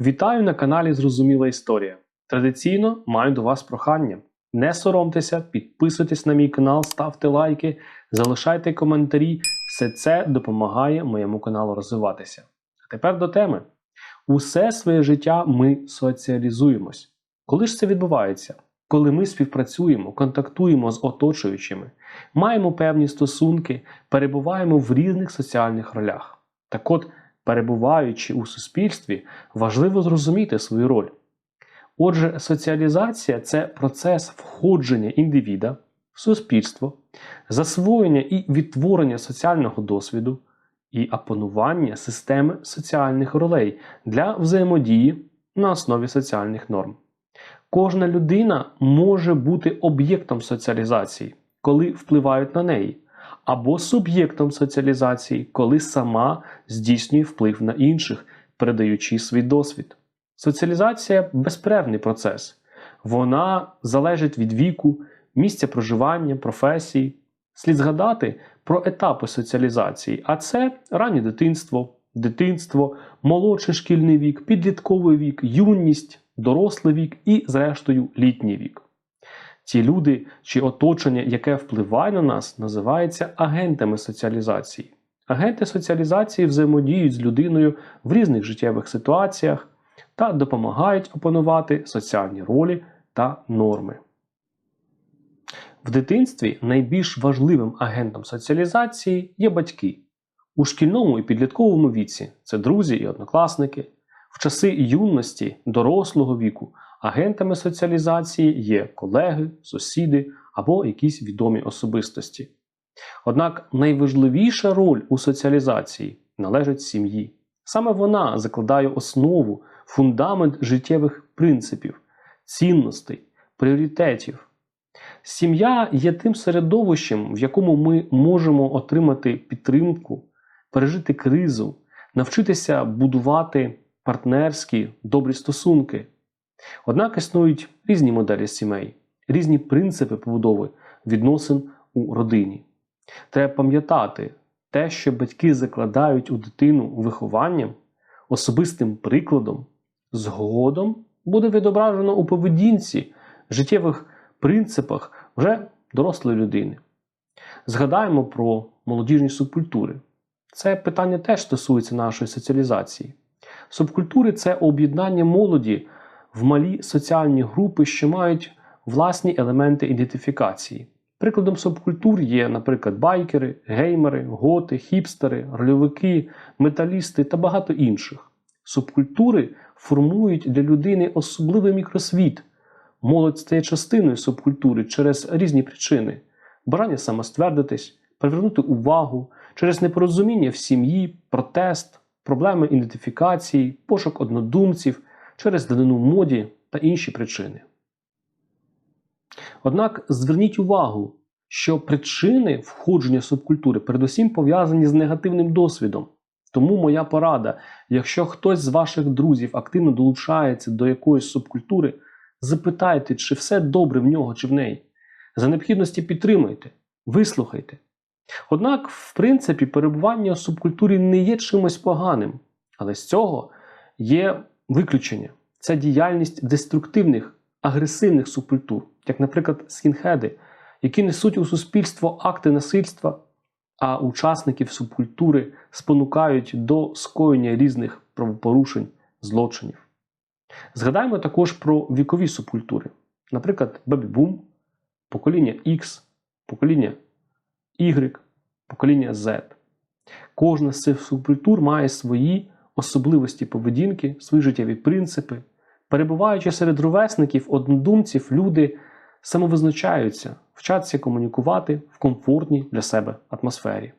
Вітаю на каналі Зрозуміла Історія. Традиційно маю до вас прохання. Не соромтеся, підписуйтесь на мій канал, ставте лайки, залишайте коментарі. Все це допомагає моєму каналу розвиватися. А тепер до теми. Усе своє життя ми соціалізуємось. Коли ж це відбувається? Коли ми співпрацюємо, контактуємо з оточуючими, маємо певні стосунки, перебуваємо в різних соціальних ролях. Так от, перебуваючи у суспільстві, важливо зрозуміти свою роль. Отже, соціалізація це процес входження індивіда в суспільство, засвоєння і відтворення соціального досвіду і опанування системи соціальних ролей для взаємодії на основі соціальних норм. Кожна людина може бути об'єктом соціалізації, коли впливають на неї, або суб'єктом соціалізації, коли сама здійснює вплив на інших, передаючи свій досвід. Соціалізація безперервний процес. Вона залежить від віку, місця проживання, професії. Слід згадати про етапи соціалізації, а це раннє дитинство, дитинство, молодший шкільний вік, підлітковий вік, юність, дорослий вік і, зрештою, літній вік. Ті люди чи оточення, яке впливає на нас, називаються агентами соціалізації. Агенти соціалізації взаємодіють з людиною в різних життєвих ситуаціях та допомагають опанувати соціальні ролі та норми. В дитинстві найбільш важливим агентом соціалізації є батьки. У шкільному і підлітковому віці це друзі і однокласники. В часи юності, дорослого віку агентами соціалізації є колеги, сусіди або якісь відомі особистості. Однак найважливіша роль у соціалізації належить сім'ї. Саме вона закладає основу, фундамент життєвих принципів, цінностей, пріоритетів. Сім'я є тим середовищем, в якому ми можемо отримати підтримку, пережити кризу, навчитися будувати партнерські добрі стосунки. Однак існують різні моделі сімей, різні принципи побудови відносин у родині. Треба пам'ятати, те, що батьки закладають у дитину вихованням, особистим прикладом, згодом буде відображено у поведінці, життєвих принципах вже дорослої людини. Згадаємо про молодіжні субкультури. Це питання теж стосується нашої соціалізації. Субкультури це об'єднання молоді в малі соціальні групи, що мають власні елементи ідентифікації. Прикладом субкультур є, наприклад, байкери, геймери, готи, хіпстери, рольовики, металісти та багато інших. Субкультури формують для людини особливий мікросвіт. Молодь стає частиною субкультури через різні причини: бажання самоствердитись, привернути увагу, через непорозуміння в сім'ї, протест, проблеми ідентифікації, пошук однодумців, через данину моді та інші причини. Однак зверніть увагу, що причини входження субкультури передусім пов'язані з негативним досвідом. Тому моя порада: якщо хтось з ваших друзів активно долучається до якоїсь субкультури, запитайте, чи все добре в нього чи в неї. За необхідності підтримуйте, вислухайте. Однак, в принципі, перебування у субкультурі не є чимось поганим, але з цього є виключення. Це діяльність деструктивних, агресивних субкультур, як, наприклад, скінхеди, які несуть у суспільство акти насильства, а учасників субкультури спонукають до скоєння різних правопорушень, злочинів. Згадаємо також про вікові субкультури, наприклад, бебі-бум, покоління X, покоління Y, покоління Z. Кожна з цих субкультур має свої особливості поведінки, свої життєві принципи. Перебуваючи серед ровесників, однодумців, люди самовизначаються, вчаться комунікувати в комфортній для себе атмосфері.